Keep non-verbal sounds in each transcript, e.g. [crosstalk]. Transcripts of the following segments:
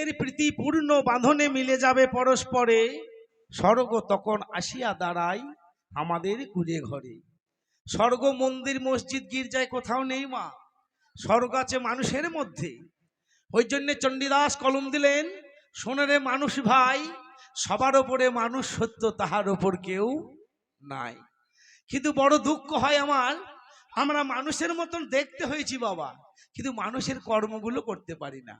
এর প্রীতিপূর্ণ বাঁধনে মিলে যাবে পরস্পরে। স্বর্গ তখন আসিয়া দাঁড়ায় আমাদের কুড়ে ঘরে। স্বর্গ মন্দির, মসজিদ, গির্জায় কোথাও নেই মা। স্বর্গ আছে মানুষের মধ্যে। ওই জন্য চণ্ডীদাস কলম দিলেন সোনারে মানুষ ভাই, সবার ওপরে মানুষ সত্য, তাহার ওপর কেউ নাই। কিন্তু বড় দুঃখ হয় আমার, আমরা মানুষের মতন দেখতে হয়েছি বাবা, কিন্তু মানুষের কর্মগুলো করতে পারি না।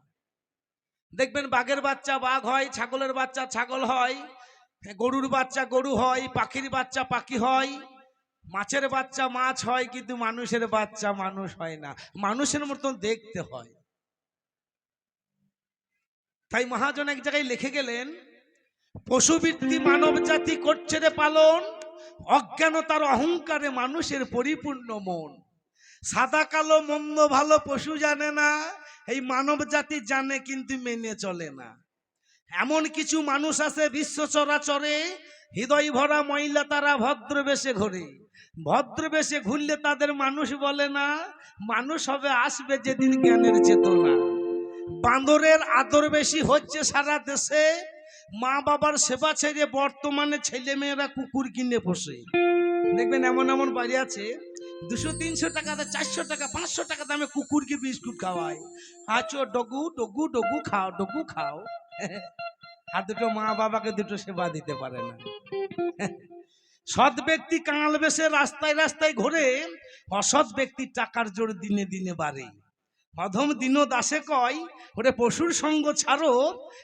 দেখবেন বাঘের বাচ্চা বাঘ হয়, ছাগলের বাচ্চা ছাগল হয়, গরুর বাচ্চা গরু হয়, পাখির বাচ্চা পাখি হয়, মাছের বাচ্চা মাছ হয়, কিন্তু মানুষের বাচ্চা মানুষ হয় না। মানুষের মতন দেখতে হয়। তাই মহাজন এক জায়গায় লিখে গেলেন, পশুবৃত্তি মানব জাতি করছে রে পালন অজ্ঞানতার অহংকারে মানুষের পরিপূর্ণ মন। সাদা কালো মন্দ ভালো পশু জানে না এই মানব জাতি জানে কিন্তু মেনে চলে না। এমন কিছু মানুষ আছে বিশ্ব চরাচরে, হৃদয় ভরা মহিলা তারা ভদ্রবেশে ঘোরে। ভদ্রবেশে ঘুরলে তাদের মানুষ বলে না, মানুষ হবে আসবে যেদিন জ্ঞানের চেতনা। বাঁদরের আদর বেশি হচ্ছে সারা দেশে, মা বাবার সেবা ছেড়ে বর্তমানে ছেলে মেয়েরা কুকুর কিনে বসে দেখবেন এমন এমন বাড়ি আছে দুশো, তিনশো টাকা চারশো টাকা, পাঁচশো টাকা দামে কুকুরকে বিস্কুট খাওয়ায় আছো ডগু ডগু ডগু খাও ডগু খাও। [laughs] আর দুটো মা বাবাকে দুটো সেবা দিতে পারে না। [laughs] সৎ ব্যক্তি কাঙাল বেশে রাস্তায় রাস্তায় ঘোরে, অসৎ ব্যক্তি টাকার জোর দিনে দিনে বাড়ে। অধম দিন দাসে কয়, ওরে পশুর সঙ্গ ছাড়ো,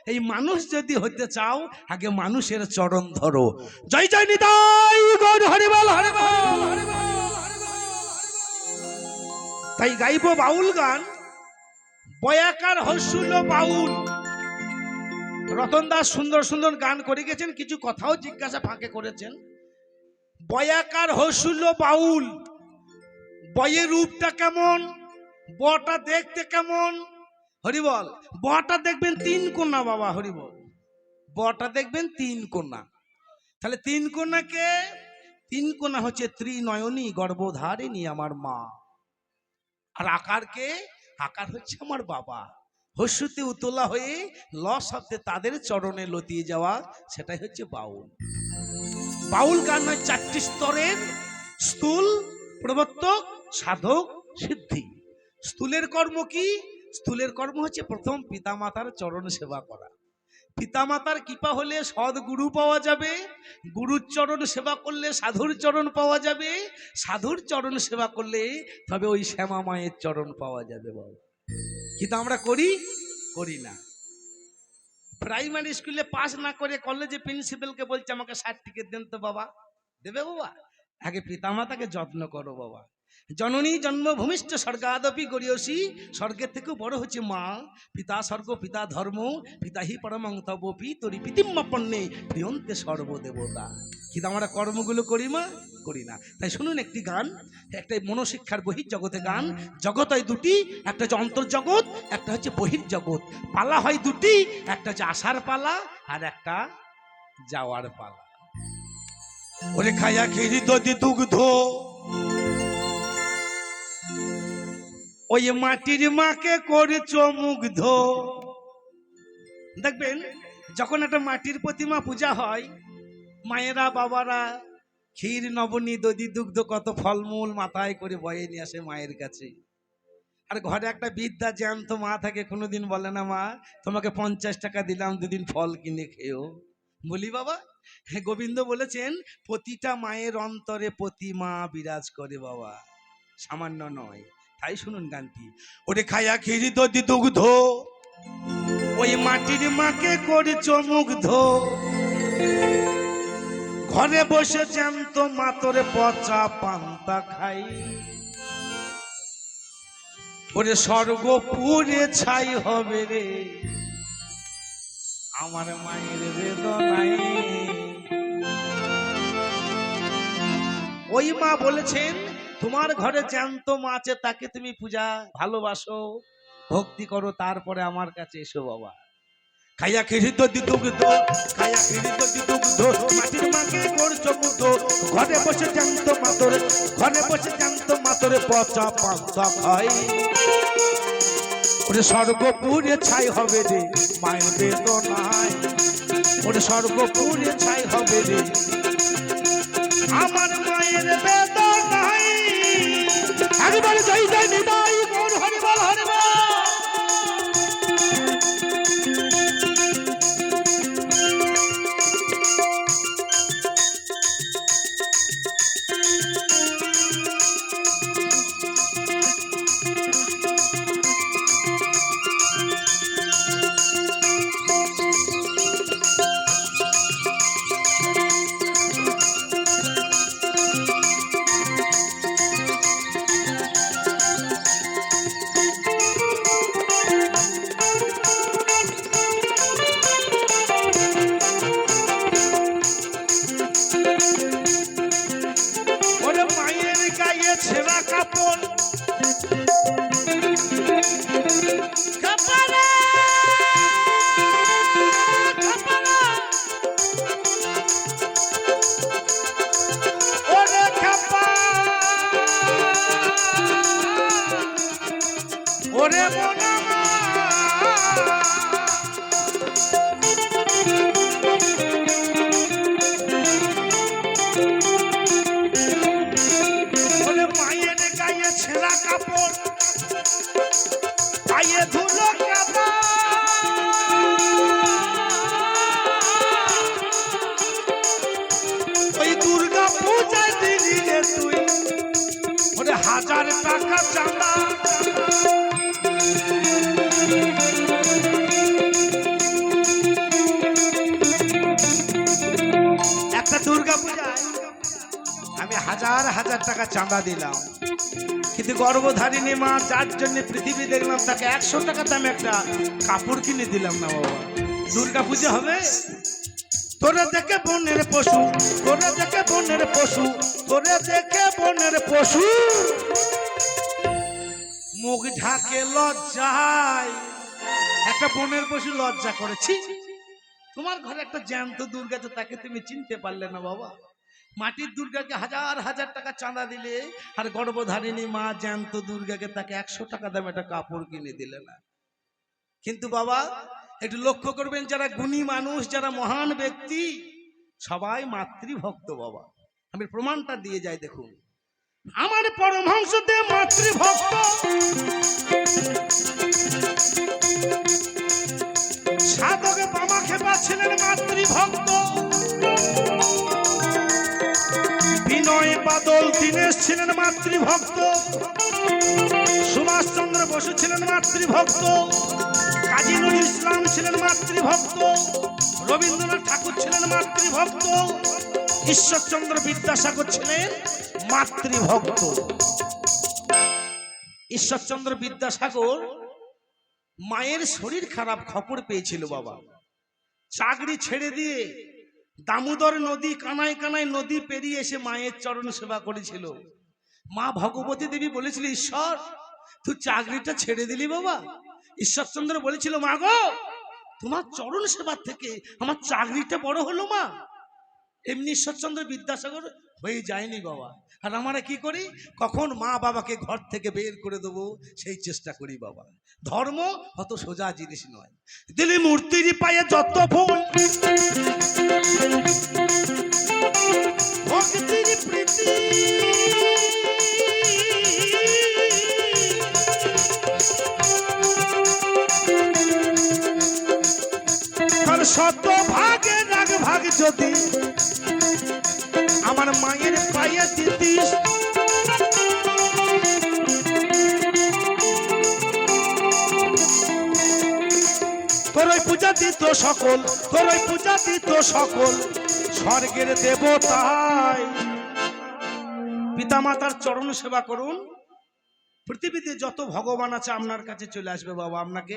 এই মানুষ যদি হতে চাও, আগে মানুষের চরণ ধরো। জয় জয় নিতাই হরিবল হরিবল তাই গাইব বাউল গান। বয়াকার হসুল বাউল। রতন দাস সুন্দর সুন্দর গান করে গেছেন, কিছু কথাও জিজ্ঞাসা ফাঁকে করেছেন। বয়াকার হসুল বাউল বয়ের রূপটা কেমন, বটা দেখতে কেমন? হরিবল বটা দেখবেন তিন কন্যা বাবা হরিবল বটা দেখবেন তিন কন্যা। তাহলে তিন কন্যাকে, তিন কন্যা হচ্ছে ত্রিনয়নী গর্ভধারিণী আমার মা। আর আকারকে, আকার হচ্ছে আমার বাবা। হস্যতে উতলা হয়ে ল শব্দে তাদের চরণে লতিয়ে যাওয়া, সেটাই হচ্ছে বাউল। বাউল গান হয় চারটি স্তরের, স্থূল, প্রবর্তক, সাধক, সিদ্ধি। স্থূলের কর্ম কি? স্থূলের কর্ম হচ্ছে প্রথম পিতামাতার চরণ সেবা করা। পিতামাতার কৃপা হলে সদ্গুরু পাওয়া যাবে, গুরুর চরণ সেবা করলে সাধুর চরণ পাওয়া যাবে, সাধুর চরণ সেবা করলে তবে ওই শ্যামা মায়ের চরণ পাওয়া যাবে বাবা কিন্তু আমরা করি? করি না। প্রাইমারি স্কুলে পাস না করে কলেজে প্রিন্সিপালকে বলছে, আমাকে সার্টিফিকেট দেন তো বাবা। দেবে বাবা। আগে পিতামাতাকে যত্ন করো বাবা। জননী জন্মভূমিষ্ঠ স্বর্গাদপি গরিয়সী স্বর্গের থেকেও বড় হচ্ছে মা। পিতা স্বর্গ, পিতা ধর্ম, পিতা হি পরমং তবপি তরি পিতিম্মা পণ্যে প্রিয়ন্তে সর্বদেবতা। কিন্তু আমরা কর্মগুলো করি মা? করি না। তাই শুনুন একটি গান, একটা মনোশিক্ষার বহির জগতে গান। জগৎ হয় দুটি, একটা হচ্ছে অন্তর্জগৎ, একটা হচ্ছে বহির জগৎ পালা হয় দুটি, একটা হচ্ছে আসার পালা আর একটা যাওয়ার পালা। ওরে খায়া দদি দুগ্ধ ওই মাটির মাকে করেছ মুগ্ধ। দেখবেন, যখন একটা মাটির প্রতিমা পূজা হয়, মায়েরা, বাবারা, ক্ষীর নবনী দধি দুগ্ধ কত ফলমূল মাথায় করে বয়ে নিয়ে আসে মায়ের কাছে। আর ঘরে একটা বিদ্যা জ্যান্ত মা থাকে, কোনোদিন বলে না, মা, তোমাকে পঞ্চাশ টাকা দিলাম, দুদিন ফল কিনে খেয়েও। বলি, বাবা হ্যাঁ গোবিন্দ বলেছেন, প্রতিটা মায়ের অন্তরে প্রতিমা বিরাজ করে বাবা। সামান্য নয় তাই শুনুন গানটি। ওরে খায়া খিরি দদি দুগ্ধ, ওই মাটির মাকে করেছ মুগ্ধ। ঘরে বসে জ্যান্ত মাতরে পচা পান্তা খাই। ওরে স্বর্গ পুরে ছাই হবে রে। আমার মায়ের বেদনাই ওই মা বলেছেন তোমার ঘরে জ্যান্ত মাছে, তাকে তুমি পূজা, ভালোবাসো। ভক্তি করো, তারপরে আমার কাছে এসো বাবা। খাইয়া খেরি তো দুগ্ধ খাইয়া খেরি তো দুগ্ধ মাটির মাকে করছ মুগ্ধ ঘরে বসে জ্যান্ত মাতরে, ঘরে বসে জ্যান্ত মাতরে, পচা পান্তা খাই। ওরে স্বর্গপুরে ছাই হবে রে, মায়ের বেদনায়। ওরে স্বর্গপুরে ছাই হবে রে। আমার মায়ের বেদনায় একবার যাই যাই নিদাই হাজার টাকা চাঁদা দিলাম। কিন্তু গর্ভধারিণী মা, যার জন্য পৃথিবী দেখলাম, তাকে একশো টাকা দামে একটা কাপড় কিনে দিলাম না বাবা। দুর্গা পুজো হবে? তোরা দেখে বনের পশু, তোরা দেখে বনের পশু, তোরা দেখে বনের পশু। মুখ ঢাকে লজ্জায়, একটা বনের পশু লজ্জা করেছি তোমার ঘরে একটা জ্যান্ত দুর্গা তো তাকে তুমি চিনতে পারলে না বাবা। মাটির দুর্গাকে হাজার হাজার টাকা চাঁদা দিলে, আর গর্ভধারিণী মা জ্যান্ত দুর্গাকে তাকে একশো টাকা দামে একটা কাপড় কিনে দিলে না। কিন্তু বাবা, একটু লক্ষ্য করবেন, যারা গুণী মানুষ, যারা মহান ব্যক্তি, সবাই মাতৃভক্ত বাবা। আমি প্রমাণটা দিয়ে যাই, দেখুন। আমার পরমহংসতে মাতৃভক্ত। সাধকে বামা খেপা ছিলেন মাতৃভক্ত। বাদল দীনেশ ছিলেন মাতৃভক্ত। সুভাষচন্দ্র বসু ছিলেন মাতৃভক্ত। কাজী নজরুল ইসলাম ছিলেন মাতৃভক্ত। রবীন্দ্রনাথ ঠাকুর ছিলেন মাতৃভক্ত। ঈশ্বরচন্দ্র বিদ্যাসাগর ছিলেন মাতৃভক্ত। ঈশ্বরচন্দ্র বিদ্যাসাগর মায়ের শরীর খারাপ খবর পেয়েছিল বাবা। চাকরি ছেড়ে দিয়ে দামোদর নদী কানায় কানায় নদী পেরিয়ে এসে মায়ের চরণ সেবা করেছিল। মা ভগবতী দেবী বলেছিল ঈশ্বর, তুই চাকরিটা ছেড়ে দিলি বাবা। ঈশ্বরচন্দ্র বলেছিল, মা গো, তোমার চরণ সেবার থেকে আমার চাকরিটা বড় হলো মা। এমনি ঈশ্বরচন্দ্র বিদ্যাসাগর হয়ে যায়নি বাবা। আর আমরা কি করি? কখন মা বাবাকে ঘর থেকে বের করে দেবো, সেই চেষ্টা করি বাবা। ধর্ম অত সোজা জিনিস নয়। দিলি মূর্তির পায়ে যত ফুল শত ভাগে ভাগ যদি মায়ের পায়ে দিতিস। তোর ওই পূজা দিত সকল, তোর ওই পূজা দিত সকল। স্বর্গের দেবতাই। পিতা মাতার চরণ সেবা করুন। পৃথিবীতে যত ভগবান আছে আপনার কাছে চলে আসবে বাবা, আপনাকে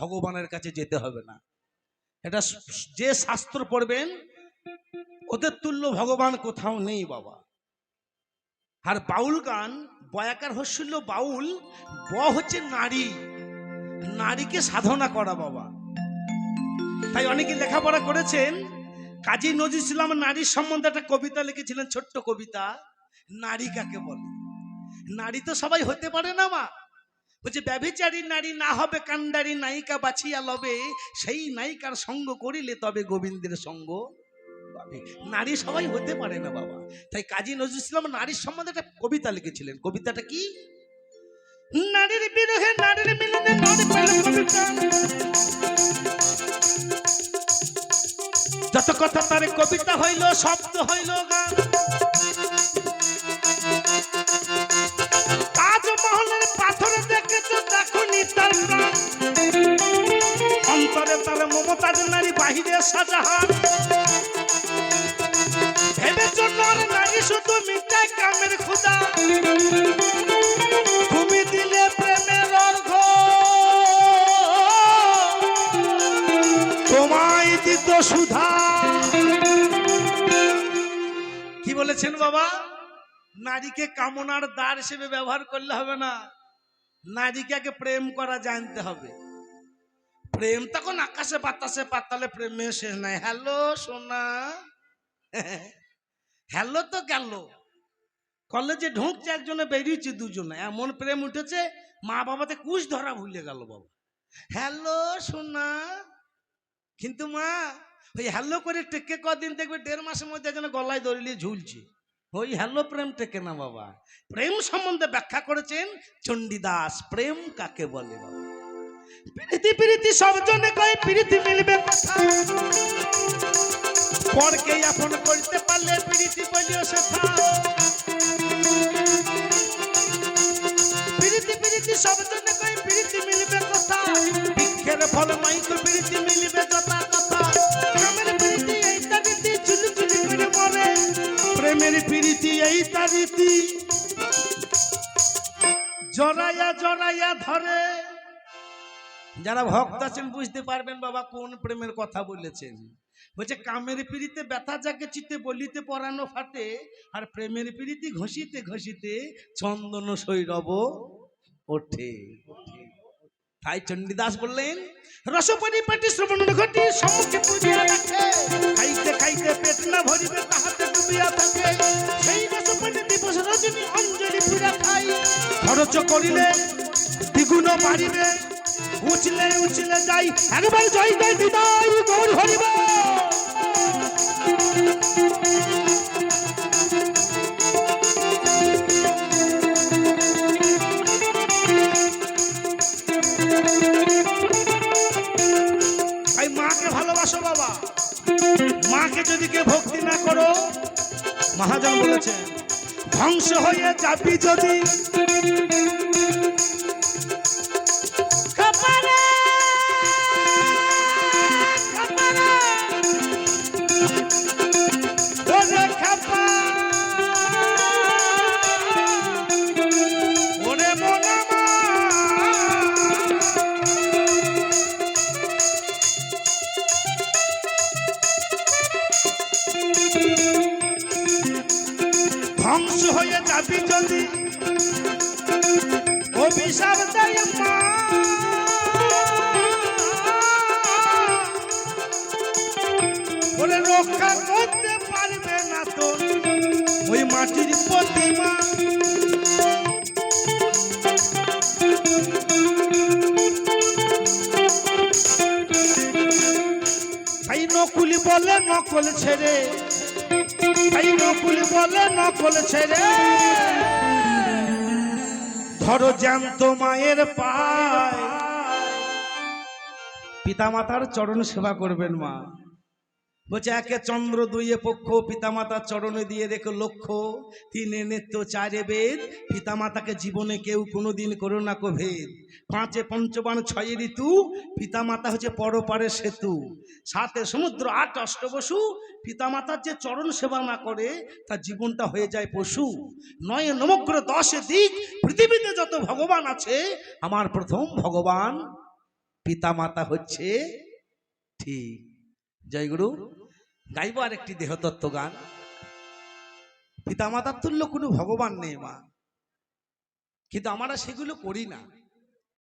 ভগবানের কাছে যেতে হবে না। এটা যে শাস্ত্র পড়বেন ওদের তুল্য ভগবান কোথাও নেই বাবা। আর বাউল গান, বয়াকার হস্যল্য বাউল, ব হচ্ছে নারী। নারীকে সাধনা করা বাবা। তাই অনেকে লেখাপড়া করেছেন, কাজী নজরুল ইসলাম নারীর সম্বন্ধে একটা কবিতা লিখেছিলেন, ছোট্ট কবিতা, নারী কাকে বলে? নারী তো সবাই হতে পারে না মা। বলছে, ব্যভিচারী নারী না হবে কান্ডারি নায়িকা বাছিয়া লবে, সেই নায়িকার সঙ্গ করিলে তবে গোবিন্দের সঙ্গ। পাবে। নারী সবাই হতে পারে না বাবা। তাই কাজী নজরুল ইসলাম নারীর সম্বন্ধে একটা কবিতা লিখেছিলেন। কবিতাটা কি? নারীর বিরহে নারীর মিলনে যত কথা তার কবিতা হইল, শব্দ হইল গান। তাজমহলের পাথর দেখেছ দেখুনি তার অন্তরে তার মমতাজ নারী বাহিরে সাজাহান সুধা। কি বলেছেন বাবা? নারীকে কামনার দ্বার হিসেবে ব্যবহার করলে হবে না। নারীকে প্রেম করা জানতে হবে। প্রেম তখন আকাশে বাতাসে পাতালে প্রেমে শেষ নাই। হ্যালো, সোনা। হ্যালো তো গেল। কলেজে ঢুকছে একজনে, বেরিয়েছে দুজনে। এমন প্রেম উঠেছে, মা বাবাতে কুশ ধরা ভুলে গেল বাবা। হ্যালো, সোনা। কিন্তু মা, ওই হ্যালো করে টেকে কদিন দেখবে, দেড় মাসের মধ্যে যেন গলায় দড়িয়ে ঝুলছে। ওই হ্যালো প্রেম টেকে না বাবা। প্রেম সম্বন্ধে ব্যাখ্যা করেছেন চণ্ডীদাস। প্রেম কাকে বলে বাবা? প্রীতি প্রীতি, সবজনে কয় প্রীতি মিলবে পরকে আপন করতে পারলে প্রীতি বলিও সেথা জড়াইয়া ধরে। যারা ভক্ত আছেন, বুঝতে পারবেন বাবা কোন প্রেমের কথা বলেছেন। বলছে, কামের পিড়িতে ব্যথা যাকে চিতে বলিতে পরানো ফাটে, আর প্রেমের পিড়িতে ঘষিতে ঘষিতে চন্দন সৈরব ওঠে ওঠে। তাই চণ্ডীদাস বললেন, রসপরি পাটি শ্রবণ ঘটি সম্মুখে পুজিয়া রাখে খাইতে খাইতে পেট না ভরিবে, তাহাতে ডুবিয়া থাকে। সেই রসপরি দিবস রজনী অঞ্জলি পুরা খাই খরচ করিলে দ্বিগুণ বাড়িবে। উচলে উচলে যাই, একবার জয় জয় বিদায়, গৌর হরিবে। মাকে যদি কে ভক্তি না করো মহাজন বলেছে ধ্বংস হয়ে যাবি যদি। ধ্বংস হয়ে যাবি যদি। অভিশাপ দেয় মা। বলে, রক্ষা করতে পারবে না তো। ওই মাটির প্রতিমা। নকুলি বলে নকল ছেড়ে তাই নকুলি বলে নকল ধরো জ্যান্ত মায়ের পায়। পিতামাতার চরণ সেবা করবেন মা। বলছে, একে চন্দ্র, দুইয়ে পক্ষ পিতামাতার চরণে দিয়ে রেখো লক্ষ্য। তিনে নেত্য চারে বেদ। পিতামাতাকে জীবনে কেউ কোনো দিন করো না কো ভেদ পাঁচে পঞ্চবান, ছয় ঋতু। পিতামাতা হচ্ছে পরপারে সেতু। সাতে সমুদ্র, আট অষ্টবসু। পিতামাতার যে চরণ সেবা না করে, তার জীবনটা হয়ে যায় পশু। নয় নমগ্র, দশে দিক। পৃথিবীতে যত ভগবান আছে, আমার প্রথম ভগবান পিতামাতা হচ্ছে ঠিক। জয়গুরু। গাইব আর একটি দেহতত্ত্ব গান। পিতামাতার তুল্য কোনো ভগবান নেই মা। কিন্তু আমরা সেগুলো করি না।